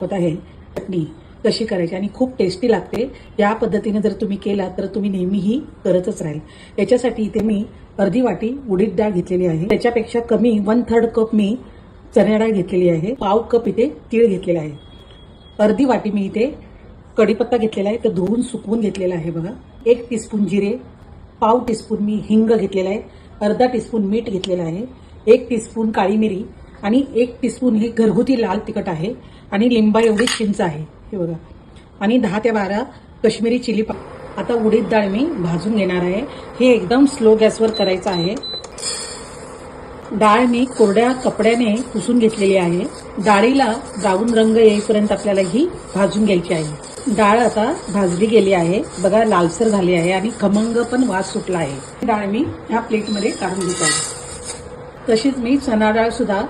होत आहे. चटणी कशी करायची आणि खूप टेस्टी लागते. या पद्धतीने जर तुम्ही केला तर तुम्ही नेहमीही करतच राहील. याच्यासाठी इथे मी अर्धी वाटी उडीद डाळ घेतलेली आहे. त्याच्यापेक्षा कमी वन थर्ड कप मी चण्या डाळ घेतलेली आहे. पाव कप इथे तीळ घेतलेला आहे. अर्धी वाटी मी इथे कढीपत्ता घेतलेला आहे. तर धुवून सुकवून घेतलेला आहे बघा. एक टीस्पून जिरे पाव टीस्पून मी हिंग घेतलेला आहे. अर्धा टीस्पून मीठ घेतलेलं आहे. एक टीस्पून काळी मिरी आणि एक टीस्पून हे घरगुती लाल तिखट आहे आणि लिंबा एवढी चिंच आहे. हे बघा. आणि दहा ते बारा कश्मीरी चिली पा आता उडीद डाळ मी भाजून घेणार आहे. हे एकदम स्लो गॅसवर करायचं आहे. डाळ मी कोरड्या कपड्याने पुसून घेतलेली आहे. डाळीला ब्राऊन रंग येईपर्यंत आपल्याला ही भाजून घ्यायची आहे. डाळ आता भाजली गेली आहे. बघा लालसर झाली आहे आणि खमंग पण वास सुटला आहे. डाळ मी ह्या प्लेटमध्ये काढून घेत आहे. तशीच मी चणा डाळ सुद्धा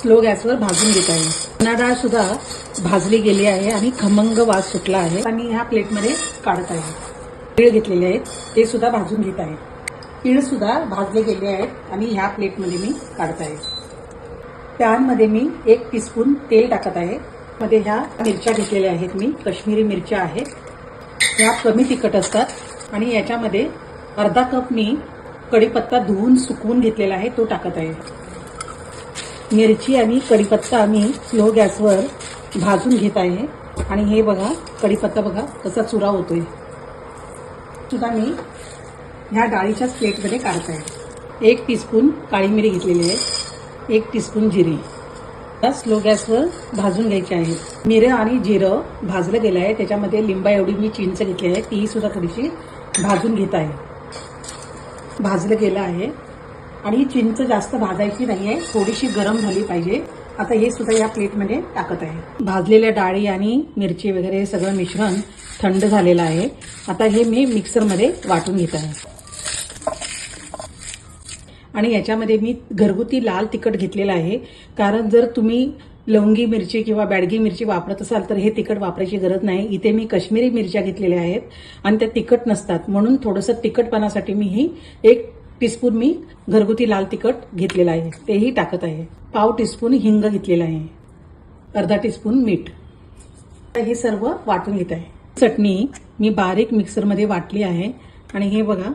स्लो गॅसवर भाजून घेत आहे. चना डाळ सुद्धा भाजली गेली आहे आणि खमंग वास सुटला आहे. आणि ह्या प्लेटमध्ये काढत आहे. तीळ घेतलेले आहेत. ते सुद्धा भाजून घेत आहे. तीळ सुद्धा भाजले गेले आहेत आणि ह्या प्लेटमध्ये मी काढत आहे. पॅनमध्ये मी एक टीस्पून तेल टाकत आहे. मध्ये ह्या मिरच्या घेतलेल्या आहेत मी. कश्मीरी मिरच्या आहेत. ह्या कमी तिखट असतात. आणि याच्यामध्ये अर्धा कप मी कढीपत्ता धुवून सुकवून घेतलेला आहे. तो टाकत आहे. मिरची आणि कढीपत्ता मी स्लो गॅसवर भाजून घेत आहे. आणि हे बघा कढीपत्ता बघा कसा चुरा होतोय. सुद्धा मी ह्या डाळीच्याच प्लेटमध्ये काढत आहे. एक टीस्पून काळी मिरी घेतलेली आहे. एक टीस्पून जिरी. स्लो गॅसवर भाजून घ्यायचे आहे. मिरं आणि जिरं भाजलं गेलं आहे. त्याच्यामध्ये लिंबा एवढी मी चिंच घेतली आहे. तीही सुद्धा थोडीशी भाजून घेत आहे. भाजलं गेलं आहे. आणि ही चिंच जास्त भाजायची नाही आहे थोडीशी गरम झाली पाहिजे. आता हे सुद्धा या प्लेटमध्ये टाकत आहे. भाजलेल्या डाळी आणि मिरची वगैरे हे सगळं मिश्रण थंड झालेलं आहे. आता हे मी मिक्सरमध्ये वाटून घेत आहे. आणि याच्यामध्ये मी घरगुती लाल तिखट घेतलेलं आहे. कारण जर तुम्ही लवंगी मिरची किंवा बॅडगी मिरची वापरत असाल तर हे तिखट वापरायची गरज नाही. इथे मी काश्मीरी मिरच्या घेतलेल्या आहेत आणि त्या तिखट नसतात. म्हणून थोडंसं तिखटपणासाठी मी ही एक टीस्पून मी घरगुती लाल तिखट घेतलेलं आहे. तेही टाकत आहे. पाव टीस्पून हिंग घेतलेला आहे. अर्धा टीस्पून मीठ. हे सर्व वाटून घेत आहे. चटणी मी बारीक मिक्सरमध्ये वाटली आहे. आणि हे बघा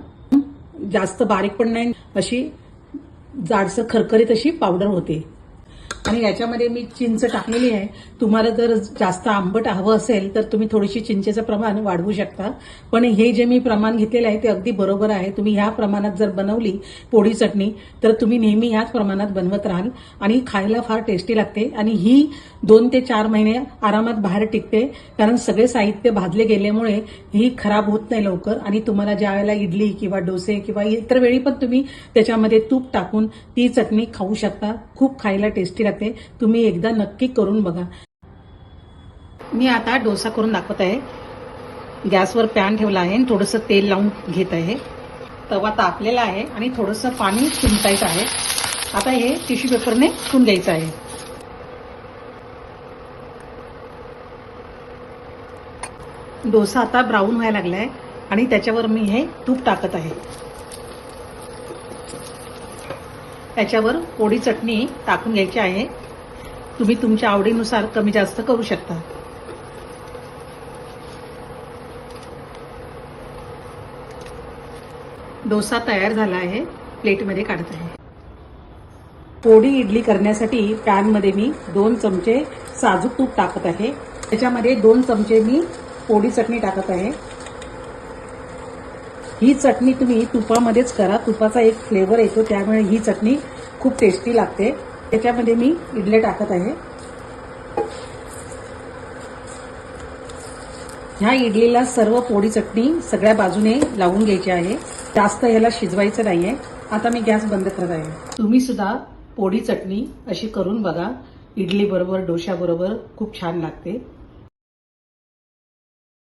जास्त बारीक पण नाही अशी जाडसर खरखरीत अशी पावडर होते. आणि याच्यामध्ये मी चिंच टाकलेली आहे. तुम्हाला जर जास्त आंबट हवं असेल तर तुम्ही थोडीशी चिंचेचं प्रमाण वाढवू शकता. पण हे जे मी प्रमाण घेतलेलं आहे ते अगदी बरोबर आहे. तुम्ही ह्या प्रमाणात जर बनवली पोळी चटणी तर तुम्ही नेहमी ह्याच प्रमाणात बनवत राहाल. आणि खायला फार टेस्टी लागते. आणि ही दोन ते चार महिने आरामात बाहेर टिकते. कारण सगळे साहित्य भाजले गेल्यामुळे ही खराब होत नाही लवकर. आणि तुम्हाला ज्या वेळेला इडली किंवा डोसे किंवा इतर वेळी पण तुम्ही त्याच्यामध्ये तूप टाकून ती चटणी खाऊ शकता. खूप खायला टेस्टी लागते. तुम्ही एकदा नक्की करून बघा. मी आता डोसा करून दाखवत आहे. गॅसवर पॅन ठेवला आहे आणि थोडंसं तेल लावून घेत आहे. तवा तापलेला आहे आणि थोडंसं पाणी शिंपटायचं आहे. आता हे टिश्यू पेपरने चुन घ्यायचं आहे. डोसा आता ब्राऊन व्हायला लागलाय आणि त्याच्यावर मी हे तूप टाकत आहे. त्याच्यावर पोळी चटणी टाकून घ्यायची आहे. तुम्ही तुमच्या आवडीनुसार कमी जास्त करू शकता. डोसा तयार झाला आहे. प्लेटमध्ये काढत आहे. पोळी इडली करण्यासाठी पॅनमध्ये मी दोन चमचे साजूक तूप टाकत आहे. त्याच्यामध्ये दोन चमचे मी पोळी चटणी टाकत आहे. ही चटणी तुम्ही तुपामध्येच करा. तुपाचा एक फ्लेवर येतो त्यामुळे ही चटणी खूप टेस्टी लागते. त्याच्यामध्ये मी इडले टाकत आहे. ह्या इडलीला सर्व पोळी चटणी सगळ्या बाजूने लावून घ्यायची आहे. जास्त ह्याला शिजवायचं नाहीये. आता मी गॅस बंद करत आहे. तुम्ही सुद्धा पोळी चटणी अशी करून बघा. इडली बरोबर डोश्या बरोबर खूप छान लागते.